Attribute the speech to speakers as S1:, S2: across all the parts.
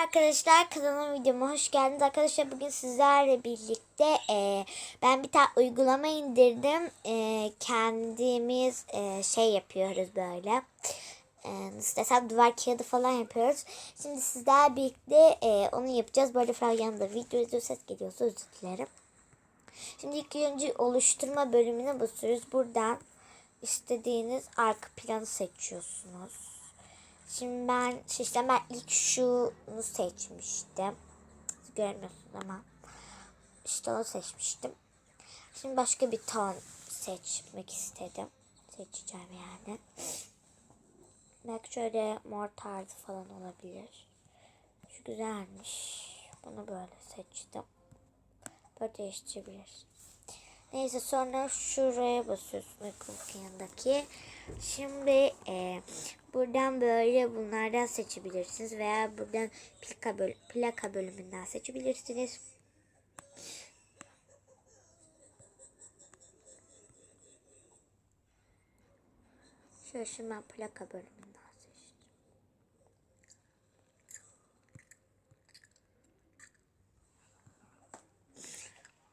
S1: arkadaşlar kanalıma videoma hoş geldiniz. Arkadaşlar bugün sizlerle birlikte e, ben bir tane uygulama indirdim. E, kendimiz e, şey yapıyoruz böyle. E, nasıl desem duvar kağıdı falan yapıyoruz. Şimdi sizlerle birlikte e, onu yapacağız. Böyle falan yanında video izliyor ses geliyorsa özür dilerim. Şimdi ilk önce oluşturma bölümüne basıyoruz. Buradan istediğiniz arka planı seçiyorsunuz Şimdi ben işte ben ilk şunu seçmiştim. Görmüyorsunuz ama işte onu seçmiştim. Şimdi başka bir ton seçmek istedim. Seçeceğim yani. Belki şöyle mor tarzı falan olabilir. Şu güzelmiş. Bunu böyle seçtim. Böyle değiştirebiliriz. Neyse sonra şuraya basıyorsun akıllık yanındaki. Şimdi e, buradan böyle bunlardan seçebilirsiniz veya buradan plaka, böl plaka bölümünden seçebilirsiniz. Şöyle şimdi ben plaka bölümünden seçtim.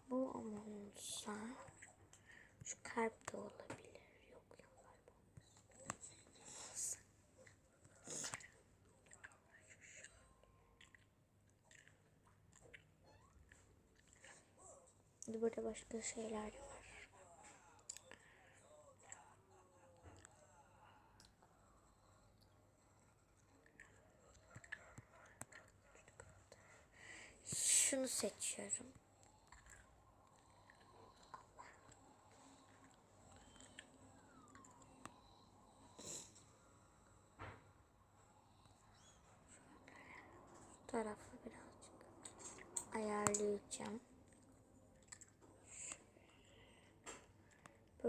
S1: Bu ama olsa şu kalp de olabilir. Yok ya kalp olmaz. Şimdi burada başka şeyler var. Şunu seçiyorum.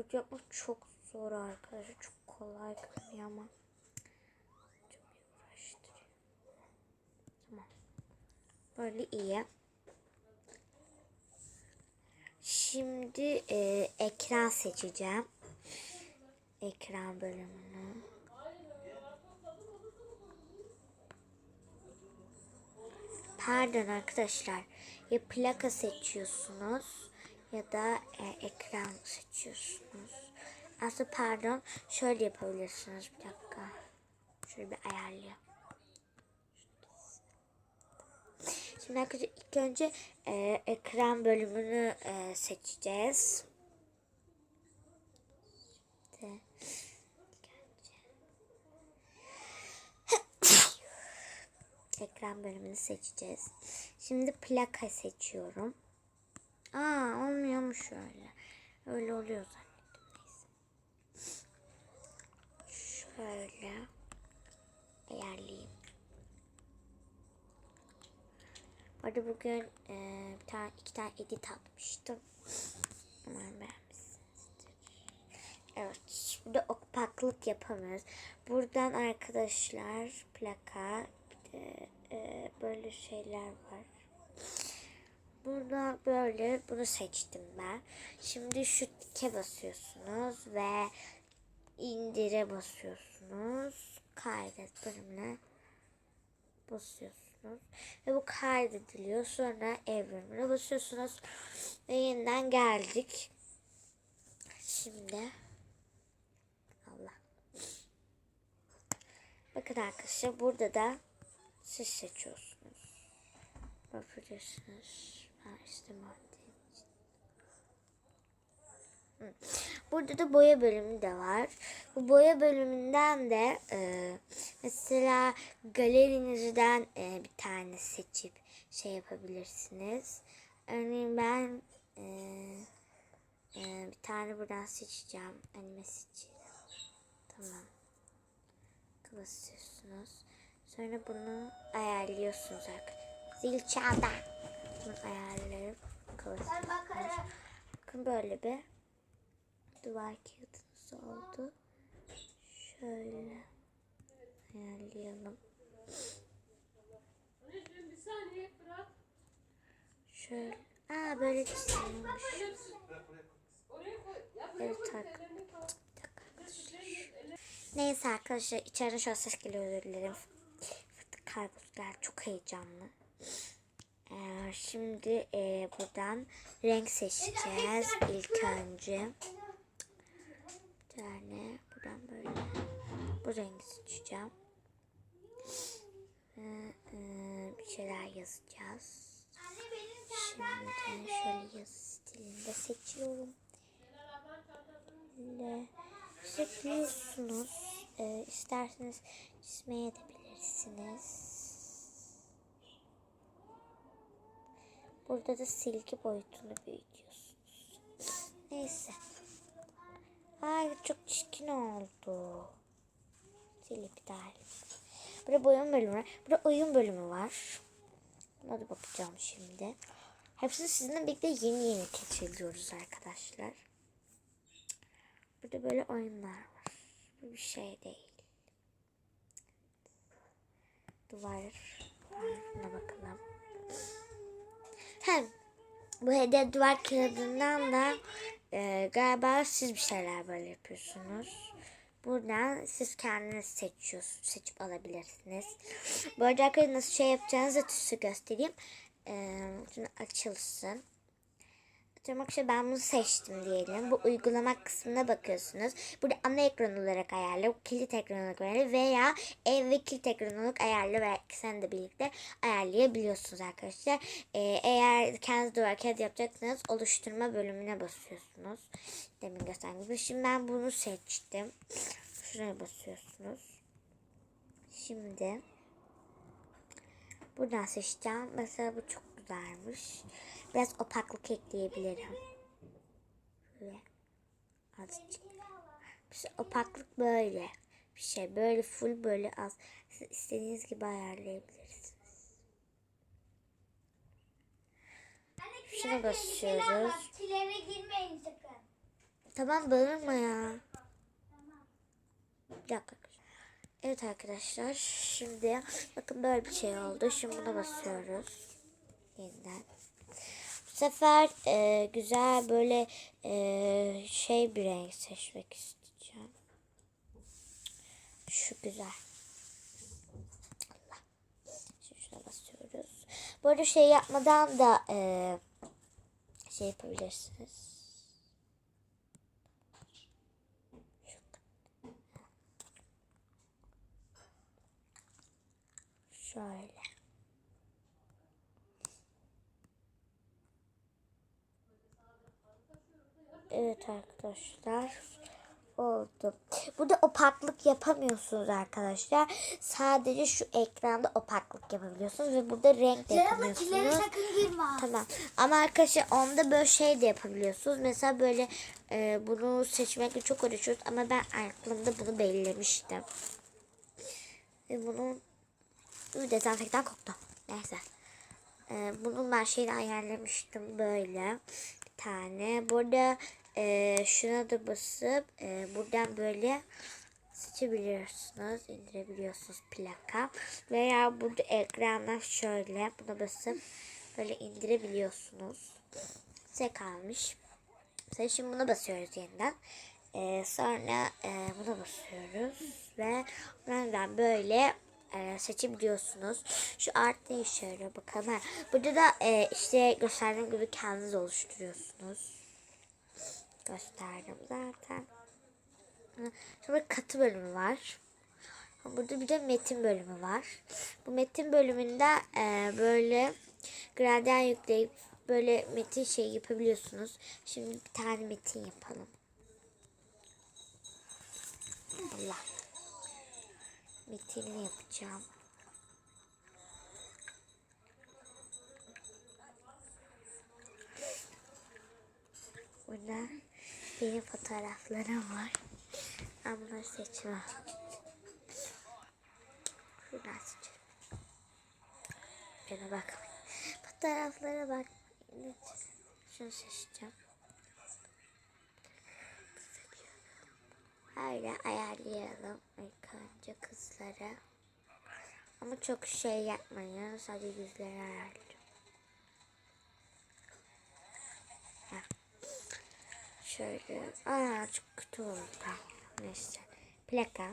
S1: Böyle yapmak çok zor arkadaşlar. Çok kolay görünüyor ama çok uğraştırıyor. Tamam. Böyle iyi. Şimdi e, ekran seçeceğim. Ekran bölümünü. Pardon arkadaşlar. Ya plaka seçiyorsunuz ya da e, ekran seçiyorsunuz. Aslında pardon şöyle yapabilirsiniz bir dakika. Şöyle bir ayarlayayım. Şimdi arkadaşlar ilk önce e, ekran bölümünü e, seçeceğiz. İşte, ekran bölümünü seçeceğiz. Şimdi plaka seçiyorum. Aa olmuyormuş öyle. Öyle oluyor zannettim neyse. Şöyle ayarlayayım. Bu arada bugün e, bir tane iki tane edit atmıştım. Umarım beğenmişsinizdir. Evet. Burada opaklık yapamıyoruz. Buradan arkadaşlar plaka bir de e, böyle şeyler var. Burada böyle bunu seçtim ben. Şimdi şu tike basıyorsunuz ve indire basıyorsunuz. Kaydet bölümüne basıyorsunuz. Ve bu kaydediliyor. Sonra evrimine basıyorsunuz. Ve yeniden geldik. Şimdi Allah. Bakın arkadaşlar burada da siz seçiyorsunuz. Bakıyorsunuz. Burada da boya bölümü de var. Bu boya bölümünden de e, mesela galerinizden e, bir tane seçip şey yapabilirsiniz. Örneğin ben e, e, bir tane buradan seçeceğim. Anime seçeceğim. Tamam. Basıyorsunuz. Sonra bunu ayarlıyorsunuz arkadaşlar. Zil çaldı. Bunu ayarlayıp kapatıyorsunuz. Bakın böyle bir duvar kağıdımız oldu. Şöyle ayarlayalım.
S2: Bir saniye bırak.
S1: Şöyle. Aa böyle çizilmiş.
S2: Oraya koy. Ya buraya
S1: Evet.
S2: Ellerini-
S1: Neyse arkadaşlar içeride şu an ses geliyor özür dilerim. Fıtık geldi. Çok heyecanlı. Ee, şimdi e, buradan renk seçeceğiz ilk önce. Bir tane buradan böyle bu rengi seçeceğim. Ve, e, bir şeyler yazacağız. Şimdi şöyle yazı stilinde seçiyorum. Böyle seçiyorsunuz. Ee, isterseniz çizmeye edebilirsiniz. Burada da silgi boyutunu büyütüyorsunuz. Neyse. Ay çok çirkin oldu. Sil iptal. Burada oyun bölümü var. Burada oyun bölümü var. Buna da bakacağım şimdi. Hepsini sizinle birlikte yeni yeni keşfediyoruz arkadaşlar. Burada böyle oyunlar var. Bu bir şey değil. Duvar. Buna bakalım. Hem bu hediye duvar kağıdından da e, galiba siz bir şeyler böyle yapıyorsunuz. Buradan siz kendiniz seçiyorsunuz, seçip alabilirsiniz. Bu arada nasıl şey yapacağınızı size göstereyim. E, şimdi açılsın. Atıyorum arkadaşlar ben bunu seçtim diyelim. Bu uygulama kısmına bakıyorsunuz. Burada ana ekran olarak ayarlı, kilit ekran olarak ayarlı veya ev ve kilit ekran olarak ayarlı ve ikisini de birlikte ayarlayabiliyorsunuz arkadaşlar. Ee, eğer kendiniz duvar kağıdı yapacaksanız oluşturma bölümüne basıyorsunuz. Demin gösterdiğim gibi. Şimdi ben bunu seçtim. Şuraya basıyorsunuz. Şimdi buradan seçeceğim. Mesela bu çok güzelmiş. Biraz opaklık ekleyebilirim. Böyle. Azıcık. İşte opaklık böyle. Bir şey böyle full böyle az. Siz istediğiniz gibi ayarlayabilirsiniz. Şuna basıyoruz.
S3: Kilere girmeyin sakın.
S1: Tamam bağırma ya. Bir dakika. Evet arkadaşlar şimdi bakın böyle bir şey oldu. Şimdi buna basıyoruz. Yeniden. Bu sefer e, güzel böyle e, şey bir renk seçmek isteyeceğim. Şu güzel. Allah. Şimdi şuna basıyoruz. Bu şey yapmadan da e, şey yapabilirsiniz. Şöyle. Evet arkadaşlar. Oldu. Burada opaklık yapamıyorsunuz arkadaşlar. Sadece şu ekranda opaklık yapabiliyorsunuz ve burada renk de yapabiliyorsunuz.
S3: sakın girme.
S1: Tamam. Ama arkadaşlar onda böyle şey de yapabiliyorsunuz. Mesela böyle e, bunu seçmekle çok uğraşıyoruz ama ben aklımda bunu belirlemiştim. Ve bunun bir dezenfektan koktu. Neyse. Ee, bunun ben şeyini ayarlamıştım böyle bir tane. Burada e, şuna da basıp e, buradan böyle seçebiliyorsunuz, indirebiliyorsunuz plaka. Veya burada ekranda şöyle buna basıp böyle indirebiliyorsunuz. Size kalmış. Mesela şimdi buna basıyoruz yeniden. Ee, sonra e, buna basıyoruz ve buradan böyle e, seçebiliyorsunuz. Şu art ne işe yarıyor bakalım. Ha, Burada da e, işte gösterdiğim gibi kendiniz oluşturuyorsunuz. Gösterdim zaten. Sonra katı bölümü var. Burada bir de metin bölümü var. Bu metin bölümünde e, böyle gradyan yükleyip böyle metin şey yapabiliyorsunuz. Şimdi bir tane metin yapalım. Allah. Metinli yapacağım. Burada benim fotoğraflarım var. Bunları seçmem. Şuradan seçelim. Bana bakmayın. Fotoğraflara bak. Şunu seçeceğim. Öyle ayarlayalım ilk önce kızları. Ama çok şey yapmayın. Sadece yüzleri ayarlayacağım. Şöyle azıcık kutu orada. Neyse. Plaka.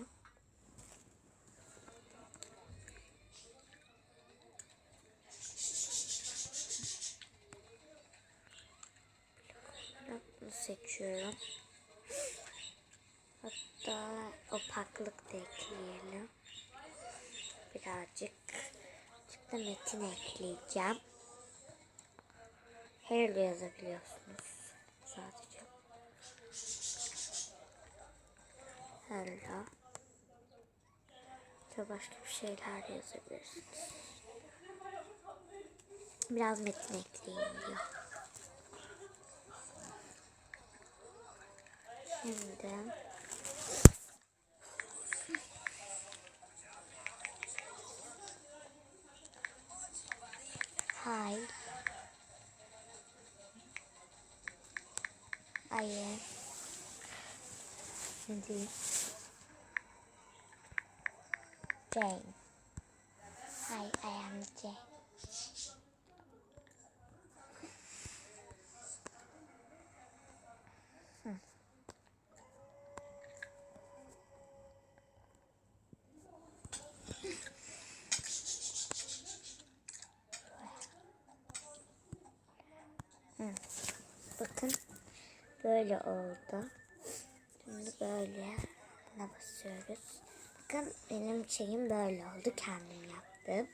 S1: Bunu seçiyorum. Hatta opaklık da ekleyelim. Birazcık. Birazcık da metin ekleyeceğim. Hello yazabiliyorsunuz. Sadece. Ve başka bir şeyler yazabilirsiniz. Biraz metin ekleyin diyor. Şimdi Hi. I am. Şimdi Jane. Hi, I am Jane. Bakın böyle oldu. Şimdi böyle ne basıyoruz. Bakın benim şeyim böyle oldu. Kendim yaptım.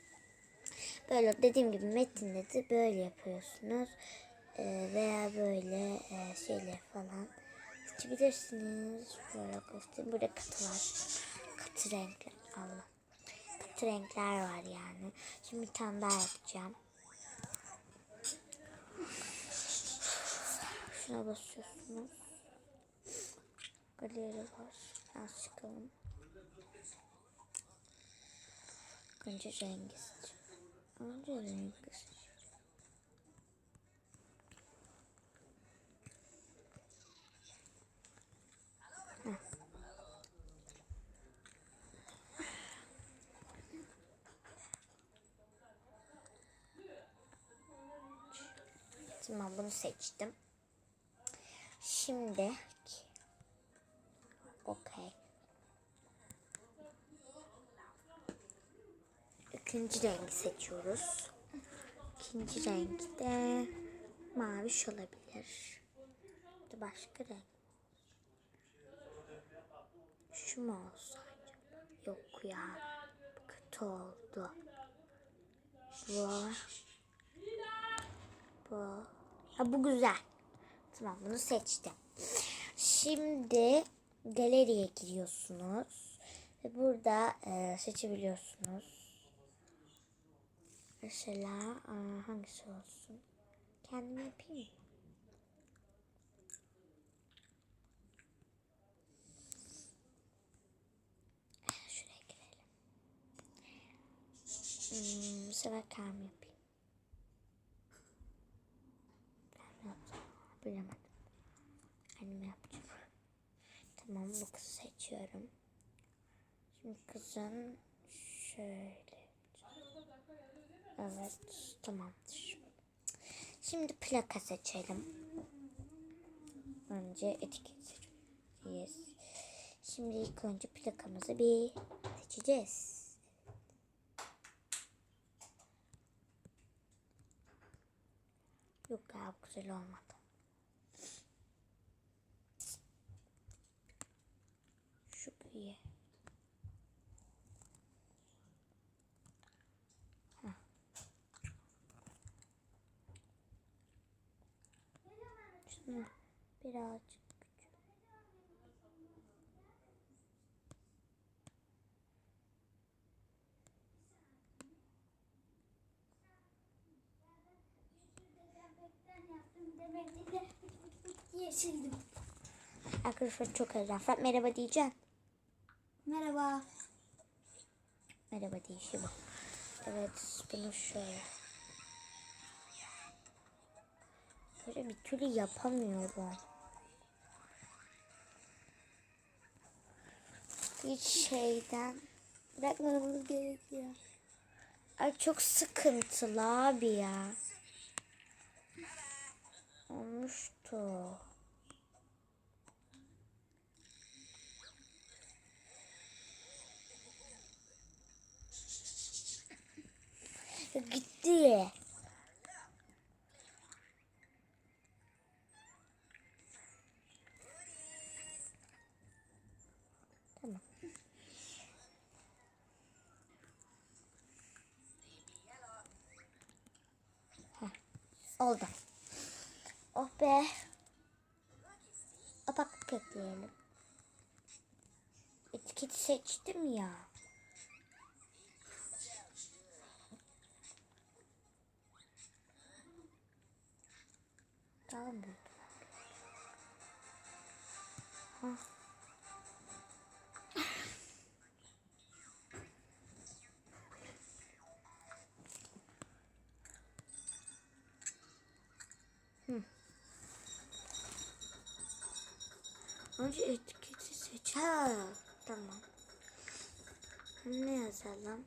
S1: Böyle dediğim gibi metinde de böyle yapıyorsunuz. Ee, veya böyle e, şeyler falan seçebilirsiniz. Böyle göstereyim. Burada katı var. Katı renkler. Allah. Katı renkler var yani. Şimdi bir tane daha yapacağım. Şuna basıyorsunuz. Galeri var. Az çıkalım. Önce rengi seçeceğim. Önce rengi seçeceğim. Tamam bunu seçtim. Şimdi okey. İkinci rengi seçiyoruz. İkinci renk de maviş olabilir. Bir başka renk. Şu mu olsa acaba? Yok ya. Bu kötü oldu. Bu. Bu. Ha bu güzel. Tamam bunu seçtim. Şimdi galeriye giriyorsunuz. Ve burada e, seçebiliyorsunuz. Mesela e, hangisi olsun? Kendim yapayım mı? Şuraya girelim. Hmm, bu sefer kendim yapayım. Ben yapacağım. Bilemedim. Kendim yapacağım. Tamam bu kızı seçiyorum. Şimdi kızın şöyle Evet tamamdır. Şimdi plaka seçelim. Önce etiket seçeceğiz. Şimdi ilk önce plakamızı bir seçeceğiz. Yok ya güzel olmadı. Şu iyi. Heh. Şunu birazcık küçük.
S3: Yeşildim.
S1: Arkadaşlar çok Fırat merhaba diyeceğim.
S3: Merhaba.
S1: Merhaba deyişi bu. Evet bunu şöyle. Böyle bir türlü yapamıyorum. Hiç şeyden bırakmamız gerekiyor. Ay çok sıkıntılı abi ya. Olmuştu. Gitti. Oldu. Oh be. Apaklık ekleyelim. Etiketi seçtim ya. Tamam mı? Ha. Önce etiketi seç. Ha, tamam. Ne yazalım?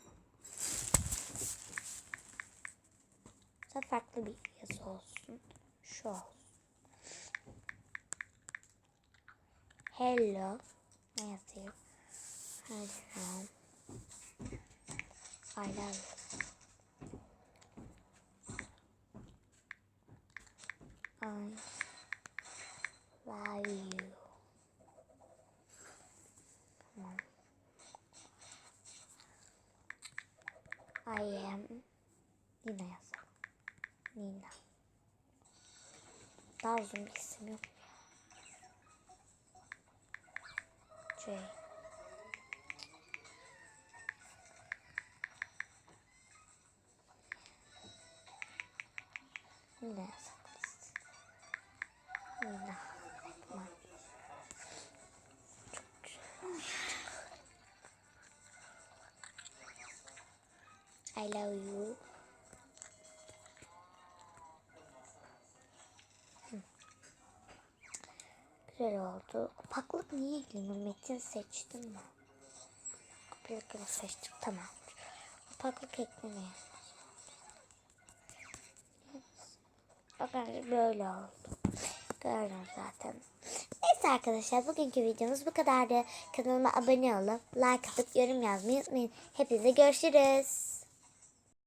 S1: Daha farklı bir yazı olsun. Şu olsun. Hello. Ne yazayım? Hello. I love you. I love you. Tamam. I am Nina yazalım. Nina. Daha uzun bir isim yok ya. I love you. Hı. Güzel oldu. Opaklık niye eklemiyor? Metin seçtim mi? Opaklık seçtim. Tamam. Opaklık eklemeyelim. Bakın böyle oldu. Gördüm zaten. Neyse arkadaşlar bugünkü videomuz bu kadardı. Kanalıma abone olup like atıp yorum yazmayı unutmayın. Hepinize görüşürüz.